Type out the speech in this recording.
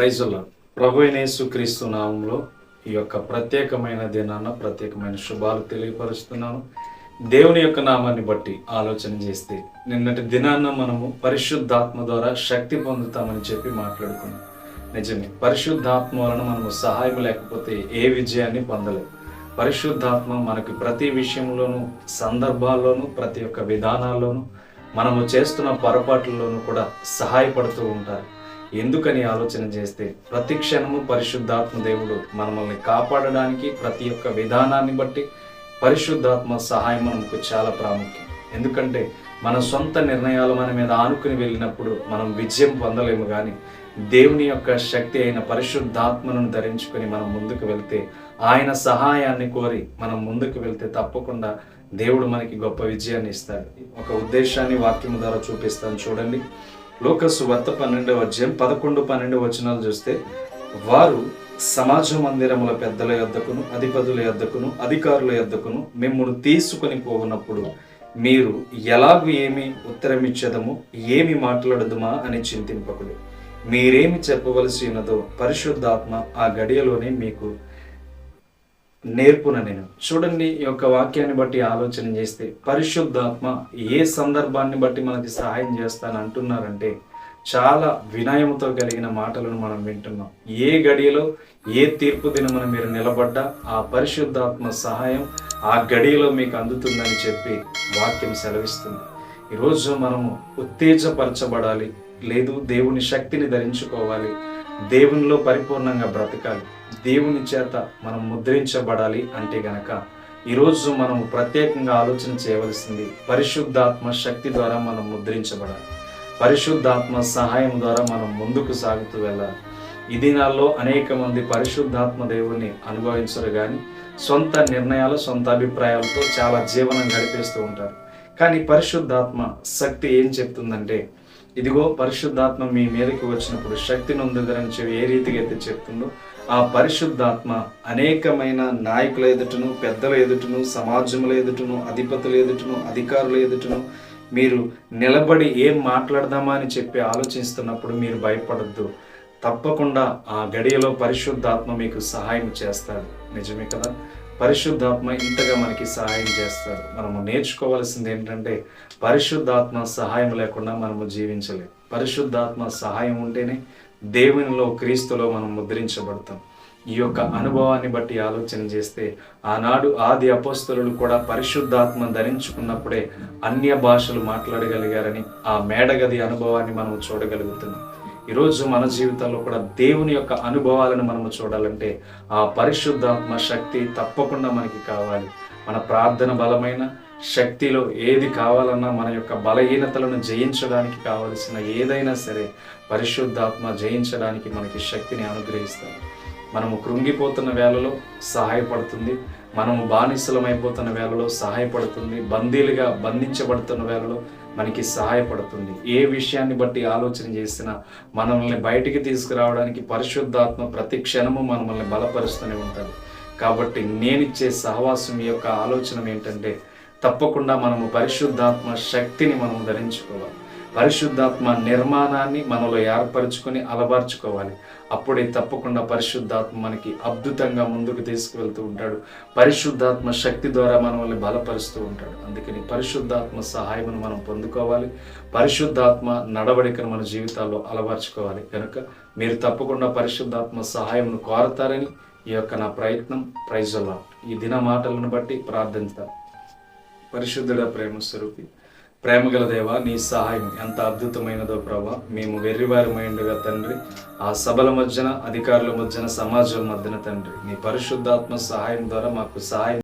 ప్రైజుల ప్రభు యేసు క్రీస్తు నామంలో ఈ యొక్క ప్రత్యేకమైన దినాన ప్రత్యేకమైన శుభాలు తెలియపరుస్తున్నాను. దేవుని యొక్క నామాన్ని బట్టి ఆలోచన చేస్తే నిన్నటి దినాన్న మనము పరిశుద్ధాత్మ ద్వారా శక్తి పొందుతామని చెప్పి మాట్లాడుకున్నాం. నిజమే పరిశుద్ధాత్మ వలన మనము సహాయం లేకపోతే ఏ విజయాన్ని పొందలేము పరిశుద్ధాత్మ మనకి ప్రతి విషయంలోనూ సందర్భాల్లోనూ ప్రతి ఒక్క విధానాల్లోనూ మనము చేస్తున్న పొరపాట్లలోనూ కూడా సహాయపడుతూ ఉంటారు. ఎందుకని ఆలోచన చేస్తే ప్రతి క్షణము పరిశుద్ధాత్మ దేవుడు మనల్ని కాపాడడానికి ప్రతి ఒక్క విధానాన్ని బట్టి పరిశుద్ధాత్మ సహాయం మనకు చాలా ప్రాముఖ్యం. ఎందుకంటే మన సొంత నిర్ణయాలు మన మీద ఆనుకుని వెళ్ళినప్పుడు మనం విజయం పొందలేము కానీ దేవుని యొక్క శక్తి అయిన పరిశుద్ధాత్మను ధరించుకొని మనం ముందుకు వెళ్తే ఆయన సహాయాన్ని కోరి మనం ముందుకు వెళ్తే తప్పకుండా దేవుడు మనకి గొప్ప విజయాన్ని ఇస్తాడు. ఒక ఉద్దేశాన్ని వాక్యం ద్వారా చూపిస్తాను చూడండి. లోకసు వార్త పన్నెండవ అధ్యాయం పదకొండు పన్నెండు వచనాలు చూస్తే వారు సమాజ మందిరముల పెద్దల యొద్దకును అధిపతుల యొద్దకును అధికారుల యొద్దకును మిమ్మల్ని తీసుకొని పోవునప్పుడు మీరు ఎలాగూ ఏమి ఉత్తరమిచ్చదము ఏమి మాట్లాడదుమా అని చింతింపకుడు. మీరేమి చెప్పవలసి ఉన్నదో పరిశుద్ధాత్మ ఆ గడియలోనే మీకు నేర్పున నేను. చూడండి ఈ యొక్క వాక్యాన్ని బట్టి ఆలోచన చేస్తే పరిశుద్ధాత్మ ఏ సందర్భాన్ని బట్టి మనకి సహాయం చేస్తాను అంటున్నారంటే చాలా వినయంతో కలిగిన మాటలను మనం వింటున్నాం. ఏ గడియలో ఏ తీర్పు దినమున మీరు నిలబడ్డా ఆ పరిశుద్ధాత్మ సహాయం ఆ గడియలో మీకు అందుతుందని చెప్పి వాక్యం సెలవిస్తుంది. ఈరోజు మనము ఉత్తేజపరచబడాలి లేదు దేవుని శక్తిని ధరించుకోవాలి దేవునిలో పరిపూర్ణంగా బ్రతకాలి. దేవుని చేత మనం ముద్రించబడాలి అంటే గనక ఈరోజు మనం ప్రత్యేకంగా ఆలోచన చేయవలసింది పరిశుద్ధాత్మ శక్తి ద్వారా మనం ముద్రించబడాలి. పరిశుద్ధాత్మ సహాయం ద్వారా మనం ముందుకు సాగుతూ వెళ్ళాలి. ఈ దినాల్లో అనేక మంది పరిశుద్ధాత్మ దేవుణ్ణి అనుభవించరు కానీ సొంత నిర్ణయాలు సొంత అభిప్రాయాలతో చాలా జీవనం గడిపేస్తూ ఉంటారు. కానీ పరిశుద్ధాత్మ శక్తి ఏం చెప్తుందంటే ఇదిగో పరిశుద్ధాత్మ మీ మీదకి వచ్చినప్పుడు శక్తి నొందుదరని చెప్పి ఏ రీతిగా అయితే చెప్తుందో ఆ పరిశుద్ధాత్మ అనేకమైన నాయకుల ఎదుటను పెద్దల ఎదుటను సమాజముల ఎదుటను అధిపతుల ఎదుటను అధికారుల ఎదుటను మీరు నిలబడి ఏం మాట్లాడదామా అని చెప్పి ఆలోచిస్తున్నప్పుడు మీరు భయపడద్దు. తప్పకుండా ఆ గడియలో పరిశుద్ధాత్మ మీకు సహాయం చేస్తాడు. నిజమే కదా? పరిశుద్ధాత్మ ఇంతగా మనకి సహాయం చేస్తారు. మనము నేర్చుకోవాల్సింది ఏంటంటే పరిశుద్ధాత్మ సహాయం లేకుండా మనము జీవించలేం. పరిశుద్ధాత్మ సహాయం ఉంటేనే దేవునిలో క్రీస్తులో మనం ముద్రించబడతాం. ఈ యొక్క అనుభవాన్ని బట్టి ఆలోచన చేస్తే ఆనాడు ఆది అపోస్తలు కూడా పరిశుద్ధాత్మ ధరించుకున్నప్పుడే అన్య భాషలు మాట్లాడగలిగారని ఆ మేడగది అనుభవాన్ని మనం చూడగలుగుతున్నాం. ఈరోజు మన జీవితంలో కూడా దేవుని యొక్క అనుభవాలను మనము చూడాలంటే ఆ పరిశుద్ధాత్మ శక్తి తప్పకుండా మనకి కావాలి. మన ప్రార్థన బలమైన శక్తిలో ఏది కావాలన్నా మన యొక్క బలహీనతలను జయించడానికి కావలసిన ఏదైనా సరే పరిశుద్ధాత్మ జయించడానికి మనకి శక్తిని అనుగ్రహిస్తారు మనము కృంగిపోతున్న వేళలో సహాయపడుతుంది. మనము బానిసలమైపోతున్న వేళలో సహాయపడుతుంది. బందీలుగా బంధించబడుతున్న వేళలో మనకి సహాయపడుతుంది. ఏ విషయాన్ని బట్టి ఆలోచన చేసినా మనల్ని బయటికి తీసుకురావడానికి పరిశుద్ధాత్మ ప్రతి క్షణము మనల్ని బలపరుస్తూనే ఉంటుంది. కాబట్టి నేనిచ్చే సహవాసం యొక్క ఆలోచన ఏంటంటే తప్పకుండా మనము పరిశుద్ధాత్మ శక్తిని మనము ధరించుకోవాలి. పరిశుద్ధాత్మ నిర్మాణాన్ని మనలో ఏర్పరచుకొని అలవర్చుకోవాలి. అప్పుడే తప్పకుండా పరిశుద్ధాత్మ మనకి అద్భుతంగా ముందుకు తీసుకువెళ్తూ ఉంటాడు. పరిశుద్ధాత్మ శక్తి ద్వారా మనల్ని బలపరుస్తూ ఉంటాడు. అందుకని పరిశుద్ధాత్మ సహాయమును మనం పొందుకోవాలి. పరిశుద్ధాత్మ నడవడికను మన జీవితాల్లో అలవర్చుకోవాలి. కనుక మీరు తప్పకుండా పరిశుద్ధాత్మ సహాయమును కోరతారని ఈ యొక్క నా ప్రయత్నం. ప్రైజులా ఈ దిన మాటలను బట్టి ప్రార్థిస్తాం పరిశుద్ధుడ ప్రేమ స్వరూపి. ప్రేమగల దేవ నీ సహాయం ఎంత అద్భుతమైనదో ప్రభా. మేము వెర్రివారమైండుగా తండ్రి. ఆ సభల మధ్యన అధికారుల మధ్యన సమాజం మధ్యన తండ్రి. నీ పరిశుద్ధాత్మ సహాయం ద్వారా మాకు సహాయం